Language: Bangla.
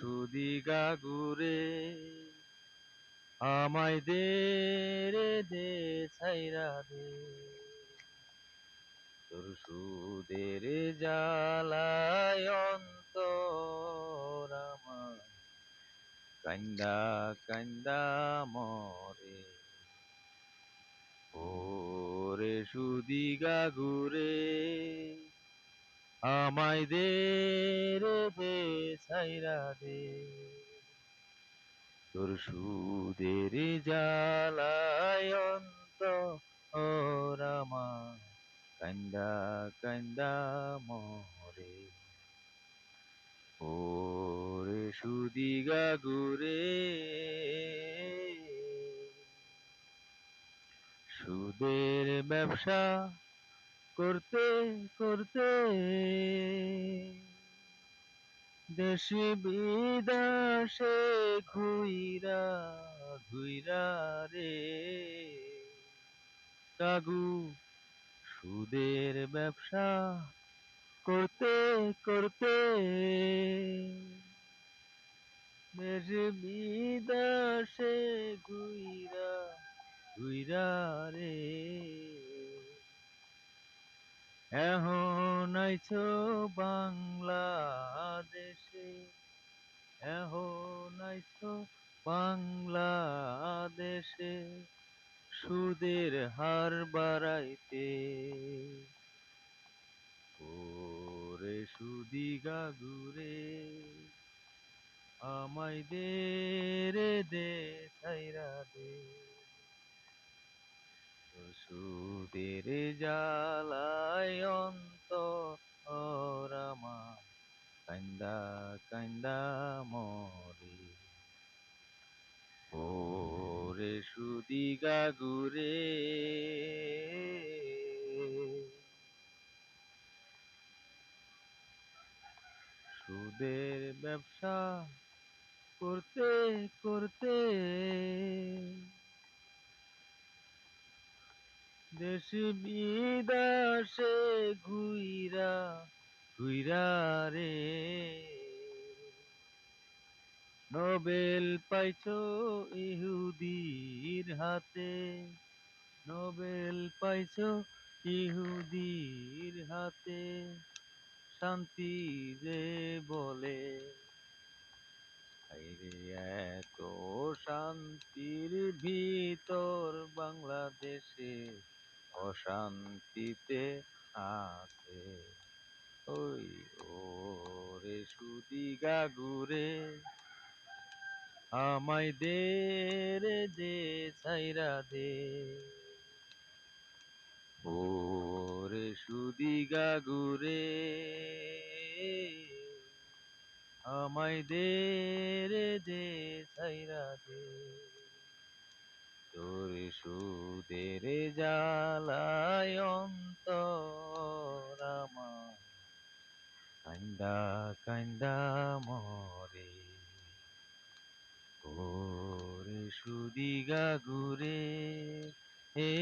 সুদি গাগুরে আমায় দে রে, দে ছাইরা দে তোর সুদের জ্বালায় অন্তর আমার কান্দা কান্দা মরে। ওরে সুদি গাগুরে আমায় দে রে দে ছাইরা দে। তোর সুদের জ্বালায় অন্তর আমার কান্দা কান্দা মরে। ওরে সুদি গাগুরে সুদের ব্যবসা করতে করতে। দেশে বিদেশে ঘুইরা ঘুইরা রে। কাগু, সুদের ব্যবসা করতে করতে। দেশে বিদেশে ঘুইরা ঘুইরা রে। এখন আইছো বাংলাদেশে এখন আইছো বাংলাদেশে, সুদের হার বাড়াইতে। ওরে সুদি গাগুরে, আমায় দে রে দে ছাইরা দে। সুদের জ্বালায় অন্তর আমার। কান্দা কান্দা মরে। ওরে সুদি গাগুরে। সুদের ব্যবসা করতে বিদেশে ঘুইরা ঘুইরা রে। নোবেল পাইছো ইহুদির হাতে, নোবেল পাইছ ইহুদির হাতে, শান্তি যে বলে। এত শান্তির ভিতর বাংলাদেশে অশান্তিতে আছে। ওই ওরে সুদি গাগুরে আমায় দে রে দে ছাইরা দে। ওরে সুদি গাগুরে আমায় দে রে দে ছাইরা দে। তোর সুদের জ্বালায় অন্তর আমার। কান্দা কান্দা মরে। ওরে সুদি গাগুরে হে